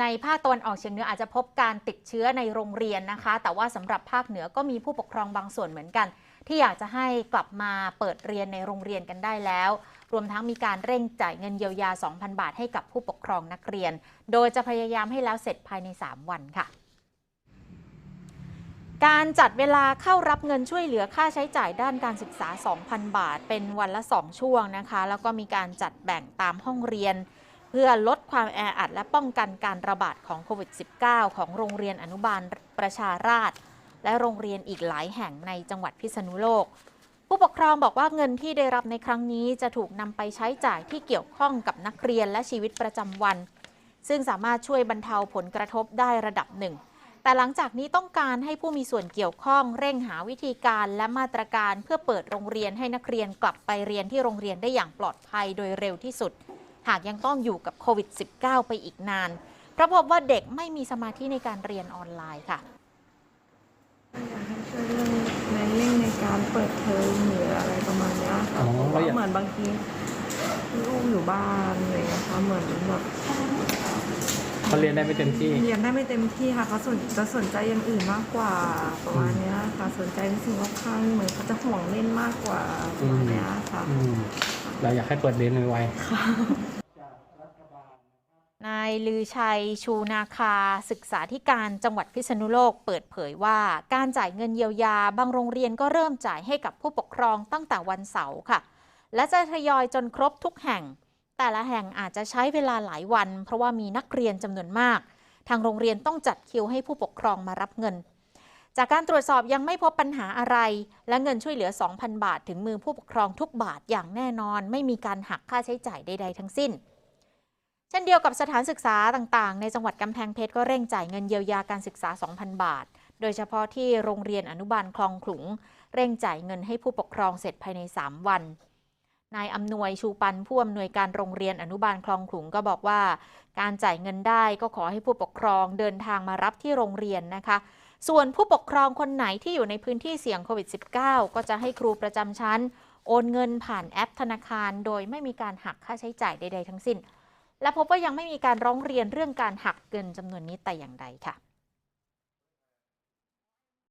ในภาคตะวันออกเฉียงเหนืออาจจะพบการติดเชื้อในโรงเรียนนะคะ แต่ว่าสำหรับภาคเหนือก็มีผู้ปกครองบางส่วนเหมือนกัน ที่อยากจะให้กลับมาเปิดเรียนในโรงเรียนกันได้แล้ว รวมทั้งมีการเร่งจ่ายเงินเยียวยา 2,000 บาทให้กับผู้ปกครองนักเรียน โดยจะพยายามให้แล้วเสร็จภายใน 3 วันค่ะการจัดเวลาเข้ารับเงินช่วยเหลือค่าใช้จ่ายด้านการศึกษา 2,000 บาท เป็นวันละ 2 ช่วงนะคะ แล้วก็มีการจัดแบ่งตามห้องเรียน เพื่อลดความแออัดและป้องกันการระบาดของโควิด -19 ของโรงเรียนอนุบาลประชาราษฎร์และโรงเรียนอีกหลายแห่งในจังหวัดพิษณุโลก ผู้ปกครองบอกว่าเงินที่ได้รับในครั้งนี้จะถูกนำไปใช้จ่ายที่เกี่ยวข้องกับนักเรียนและชีวิตประจำวัน ซึ่งสามารถช่วยบรรเทาผลกระทบได้ระดับหนึ่ง แต่หลังจากนี้ต้องการให้ผู้มีส่วนเกี่ยวข้องเร่งหาวิธีการและมาตรการเพื่อเปิดโรงเรียนให้นักเรียนกลับไปเรียนที่โรงเรียนได้อย่างปลอดภัยโดยเร็วที่สุด หากยังต้องอยู่กับโควิด -19 ไปอีกนาน เพราะพบว่าเด็กไม่มีสมาธิในการเรียนออนไลน์ค่ะอยากให้ช่วยเรื่องในเร่งในการเปิดเทอมหรืออะไรประมาณเนี้ยค่ะอ๋อเพราะว่าแล้วอย่างเหมือนบางทีลูกอยู่บ้านอะไรอย่างเงี้ยค่ะเหมือนแบบเขาเรียนได้ไม่เต็มที่ เรียนได้ไม่เต็มที่ค่ะเขาสนจะสนใจอย่างอื่นมากกว่าประมาณเนี้ยค่ะสนใจในสิ่งรอบข้างเหมือนเขาจะห่วงเล่นมากกว่าประมาณเนี้ยค่ะอืม เราอยากให้เปิดเรียนไวนายลือชัยชูนาคา ศึกษาธิการจังหวัดพิษณุโลกเปิดเผยว่า การจ่ายเงินเยียวยาบางโรงเรียนก็เริ่มจ่ายให้กับผู้ปกครองตั้งแต่วันเสาร์ค่ะ และจะทยอยจนครบทุกแห่ง แต่ละแห่งอาจจะใช้เวลาหลายวัน เพราะว่ามีนักเรียนจำนวนมาก ทางโรงเรียนต้องจัดคิวให้ผู้ปกครองมารับเงิน จากการตรวจสอบยังไม่พบปัญหาอะไร และเงินช่วยเหลือ 2,000 บาท ถึงมือผู้ปกครองทุกบาทอย่างแน่นอน ไม่มีการหักค่าใช้จ่ายใด ๆ ทั้งสิ้น เช่นเดียวกับสถานศึกษาต่างๆ ในจังหวัดกำแพงเพชรก็เร่งจ่ายเงินเยียวยาการศึกษา 2,000 บาท โดยเฉพาะที่โรงเรียนอนุบาลคลองขลุง เร่งจ่ายเงินให้ผู้ปกครองเสร็จภายใน 3 วันนายอำนวยชูปันผู้อำนวยการโรงเรียนอนุบาลคลองขลุงก็บอกว่า การจ่ายเงินได้ก็ขอให้ผู้ปกครองเดินทางมารับที่โรงเรียนนะคะ ส่วนผู้ปกครองคนไหนที่อยู่ในพื้นที่เสี่ยงโควิด -19 ก็จะให้ครูประจำชั้น โอนเงินผ่านแอปธนาคาร โดยไม่มีการหักค่าใช้จ่ายใด ๆ ทั้งสิ้น และพบว่ายังไม่มีการร้องเรียนเรื่องการหักเงินจำนวนนี้แต่อย่างใดค่ะ